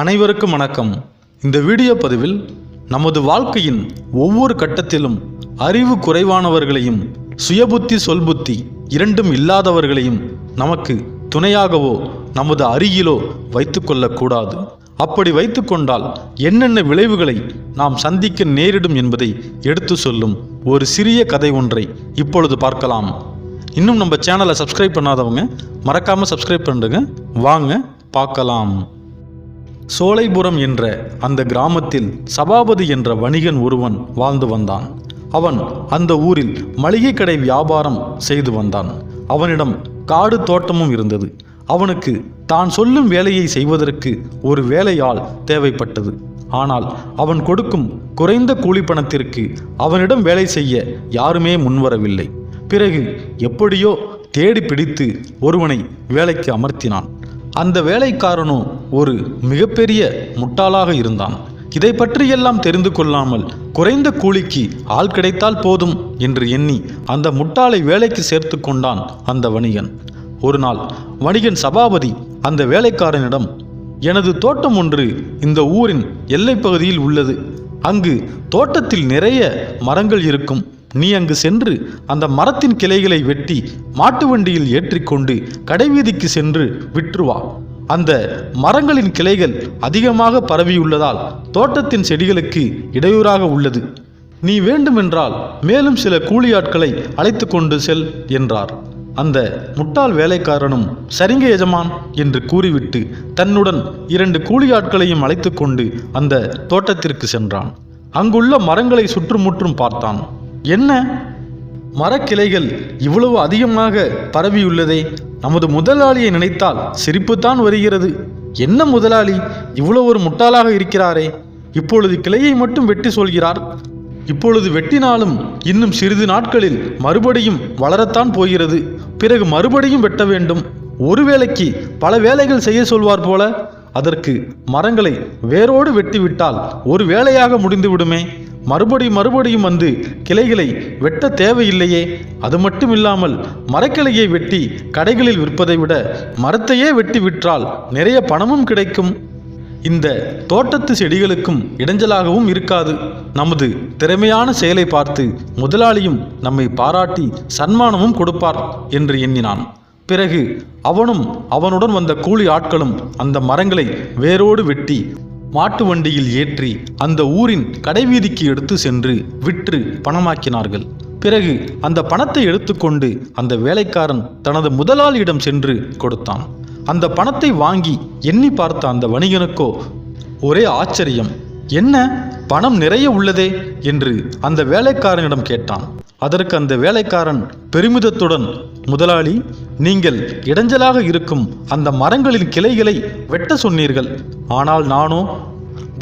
அனைவருக்கும் வணக்கம். இந்த வீடியோ பதிவில் நமது வாழ்க்கையின் ஒவ்வொரு கட்டத்திலும் அறிவு குறைவானவர்களையும் சுயபுத்தி சொல்புத்தி இரண்டும் இல்லாதவர்களையும் நமக்கு துணையாகவோ நமது அருகிலோ வைத்துக்கொள்ளக்கூடாது அப்படி வைத்துக்கொண்டால் என்னென்ன விளைவுகளை நாம் சந்திக்க நேரிடும் என்பதை எடுத்து சொல்லும் ஒரு சிறிய கதை ஒன்றை இப்பொழுது பார்க்கலாம். இன்னும் நம்ம சேனலை சப்ஸ்கிரைப் பண்ணாதவங்க மறக்காமல் சப்ஸ்கிரைப் பண்ணுங்க வாங்க பார்க்கலாம். சோலைபுரம் என்ற அந்த கிராமத்தில் சபாபதி என்ற வணிகன் ஒருவன் வாழ்ந்து வந்தான். அவன் அந்த ஊரில் மளிகை கடை வியாபாரம் செய்து வந்தான். அவனிடம் காடு தோட்டமும் இருந்தது. அவனுக்கு தான் சொல்லும் வேலையை செய்வதற்கு ஒரு வேலையால் தேவைப்பட்டது. ஆனால் அவன் கொடுக்கும் குறைந்த கூலி பணத்திற்கு அவனிடம் வேலை செய்ய யாருமே முன்வரவில்லை. பிறகு எப்படியோ தேடி பிடித்து ஒருவனை வேலைக்கு அமர்த்தினான். அந்த வேலைக்காரனும் ஒரு மிகப்பெரிய முட்டாளாக இருந்தான். இதை பற்றியெல்லாம் தெரிந்து கொள்ளாமல் குறைந்த கூலிக்கு ஆள் கிடைத்தால் போதும் என்று எண்ணி அந்த முட்டாளை வேலைக்கு சேர்த்து கொண்டான் அந்த வணிகன். ஒரு நாள் வணிகன் சபாபதி அந்த வேலைக்காரனிடம் எனது தோட்டம் ஒன்று இந்த ஊரின் எல்லைப்பகுதியில் உள்ளது. அங்கு தோட்டத்தில் நிறைய மரங்கள் இருக்கும். நீ அங்கு சென்று அந்த மரத்தின் கிளைகளை வெட்டி மாட்டு வண்டியில் ஏற்றிக்கொண்டு கடைவீதிக்கு சென்று விற்று வா அந்த மரங்களின் கிளைகள் அதிகமாக பரவியுள்ளதால் தோட்டத்தின் செடிகளுக்கு இடையூறாக உள்ளது. நீ வேண்டுமென்றால் மேலும் சில கூலியாட்களை அழைத்து கொண்டு செல் என்றார். அந்த முட்டாள் வேலைக்காரனும் சரிங்க எஜமான் என்று கூறிவிட்டு தன்னுடன் இரண்டு கூலியாட்களையும் அழைத்து கொண்டு அந்த தோட்டத்திற்கு சென்றான். அங்குள்ள மரங்களை சுற்றுமுற்றும் பார்த்தான். என்ன? மரக்கிளைகள் இவ்வளவு அதிகமாக பரவியுள்ளதே நமது முதலாளியை நினைத்தால் சிரிப்புத்தான் வருகிறது. என்ன முதலாளி இவ்வளவு ஒரு முட்டாளாக இருக்கிறாரே. இப்பொழுது கிளையை மட்டும் வெட்டி சொல்கிறார். இப்பொழுது வெட்டினாலும் இன்னும் சிறிது நாட்களில் மறுபடியும் வளரத்தான் போகிறது. பிறகு மறுபடியும் வெட்ட வேண்டும். ஒரு வேளைக்கு பல வேலைகள் செய்ய சொல்வார் போல அதற்கு மரங்களை வேரோடு வெட்டிவிட்டால் ஒரு வேலையாக முடிந்துவிடுமே. மறுபடி மறுபடியும் வந்து கிளைகளை வெட்ட தேவையில்லையே. அது மட்டும் இல்லாமல் மரக்கிளையை வெட்டி கடைகளில் விற்பதை விட மரத்தையே வெட்டி விற்றால் நிறைய பணமும் கிடைக்கும். இந்த தோட்டத்து செடிகளுக்கும் இடைஞ்சலாகவும் இருக்காது. நமது திறமையான செயலை பார்த்து முதலாளியும் நம்மை பாராட்டி சன்மானமும் கொடுப்பார் என்று எண்ணினான். பிறகு அவனும் அவனுடன் வந்த கூலி ஆட்களும் அந்த மரங்களை வேரோடு வெட்டி மாட்டு வண்டியில் ஏற்றி அந்த ஊரின் கடைவீதிக்கு எடுத்து சென்று விற்று பணமாக்கினார்கள். பிறகு அந்த பணத்தை எடுத்துக்கொண்டு அந்த வேலைக்காரன் தனது முதலாளியிடம் சென்று கொடுத்தான். அந்த பணத்தை வாங்கி எண்ணி பார்த்த அந்த வணிகனுக்கோ ஒரே ஆச்சரியம். என்ன? பணம் நிறைய உள்ளதே? என்று அந்த வேலைக்காரனிடம் கேட்டான். அதற்கு அந்த வேலைக்காரன் பெருமிதத்துடன் முதலாளி நீங்கள் இடைஞ்சலாக இருக்கும் அந்த மரங்களின் கிளைகளை வெட்ட சொன்னீர்கள். ஆனால் நானோ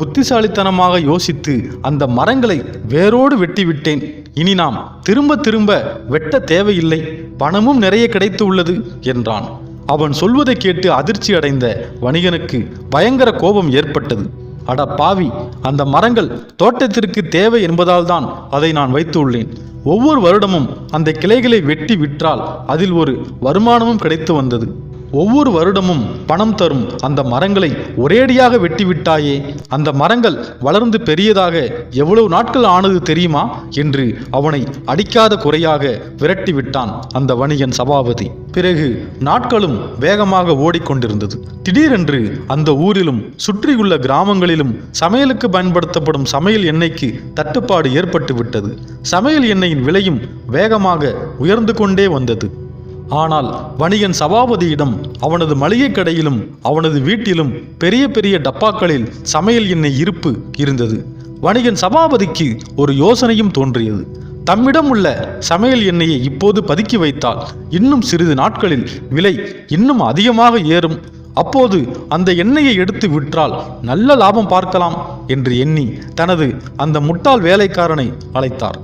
புத்திசாலித்தனமாக யோசித்து அந்த மரங்களை வேரோடு வெட்டிவிட்டேன். இனி நாம் திரும்ப திரும்ப வெட்ட தேவையில்லை. பணமும் நிறைய கிடைத்து உள்ளது என்றான். அவன் சொல்வதை கேட்டு அதிர்ச்சி அடைந்த வணிகனுக்கு பயங்கர கோபம் ஏற்பட்டது. அட பாவி அந்த மரங்கள் தோட்டத்திற்கு தேவை என்பதால் தான் அதை நான் வைத்து உள்ளேன். ஒவ்வொரு வருடமும் அந்த கிளைகளை வெட்டி விற்றால் அதில் ஒரு வருமானமும் கிடைத்து வந்தது. ஒவ்வொரு வருடமும் பணம் தரும் அந்த மரங்களை ஒரேடியாக வெட்டிவிட்டாயே. அந்த மரங்கள் வளர்ந்து பெரியதாக எவ்வளவு நாட்கள் ஆனது தெரியுமா? என்று அவனை அடிக்காத குறையாக விரட்டி விட்டான் அந்த வணிகன் சபாபதி. பிறகு நாட்களும் வேகமாக ஓடிக்கொண்டிருந்தது. திடீரென்று அந்த ஊரிலும் சுற்றியுள்ள கிராமங்களிலும் சமையலுக்கு பயன்படுத்தப்படும் சமையல் எண்ணெய்க்கு தட்டுப்பாடு ஏற்பட்டு விட்டது சமையல் எண்ணெயின் விலையும் வேகமாக உயர்ந்து கொண்டே வந்தது. ஆனால் வணிகன் சபாபதியிடம் அவனது மளிகை கடையிலும் அவனது வீட்டிலும் பெரிய பெரிய டப்பாக்களில் சமையல் எண்ணெய் இருப்பு இருந்தது. வணிகன் சபாபதிக்கு ஒரு யோசனையும் தோன்றியது. தம்மிடம் உள்ள சமையல் எண்ணெயை இப்போது பதுக்கி வைத்தால் இன்னும் சிறிது நாட்களில் விலை இன்னும் அதிகமாக ஏறும். அப்போது அந்த எண்ணெயை எடுத்து விற்றால் நல்ல லாபம் பார்க்கலாம் என்று எண்ணி தனது அந்த முட்டாள் வேலைக்காரனை அழைத்தார்.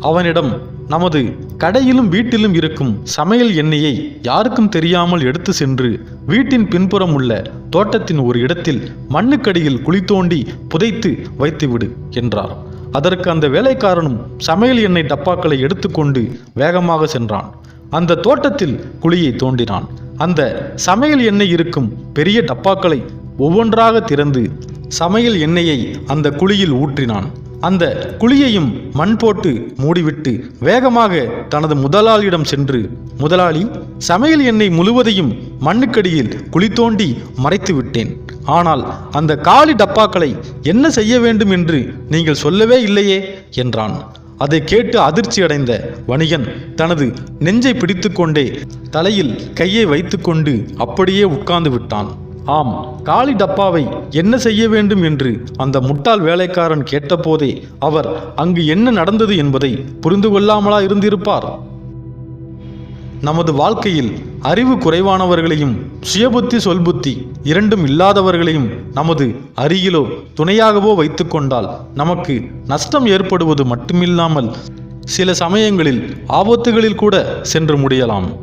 அவனிடம் நமது கடையிலும் வீட்டிலும் இருக்கும் சமையல் எண்ணெயை யாருக்கும் தெரியாமல் எடுத்து சென்று வீட்டின் பின்புறம் உள்ள தோட்டத்தின் ஒரு இடத்தில் மண்ணுக்கடியில் குழி தோண்டி புதைத்து வைத்துவிடு என்றார். அதற்கு அந்த வேலைக்காரனும் சமையல் எண்ணெய் டப்பாக்களை எடுத்துக்கொண்டு வேகமாக சென்றான். அந்த தோட்டத்தில் குழியை தோண்டினான். அந்த சமையல் எண்ணெய் இருக்கும் பெரிய டப்பாக்களை ஒவ்வொன்றாக திறந்து சமையல் எண்ணெயை அந்த குழியில் ஊற்றினான். அந்த குழியையும் மண் போட்டு மூடிவிட்டு வேகமாக தனது முதலாளியிடம் சென்று முதலாளி சமையல் எண்ணெய் முழுவதையும் மண்ணுக்கடியில் குழி தோண்டி மறைத்து விட்டேன் ஆனால் அந்த காலி டப்பாக்களை என்ன செய்ய வேண்டும் என்று நீங்கள் சொல்லவே இல்லையே? என்றான். அதை கேட்டு அதிர்ச்சி அடைந்த வணிகன் தனது நெஞ்சை பிடித்துக்கொண்டே தலையில் கையை வைத்துக்கொண்டு அப்படியே உட்கார்ந்து விட்டான். ஆம் காலி டப்பாவை என்ன செய்ய வேண்டும் என்று அந்த முட்டாள் வேலைக்காரன் கேட்டபோதே அவர் அங்கு என்ன நடந்தது என்பதை புரிந்து கொள்ளாமலா இருந்திருப்பார்? நமது வாழ்க்கையில் அறிவு குறைவானவர்களையும் சுயபுத்தி சொல்புத்தி இரண்டும் இல்லாதவர்களையும் நமது அருகிலோ துணையாகவோ வைத்துக்கொண்டால் நமக்கு நஷ்டம் ஏற்படுவது மட்டுமில்லாமல் சில சமயங்களில் ஆபத்துகளில் கூட சென்று முடியலாம்.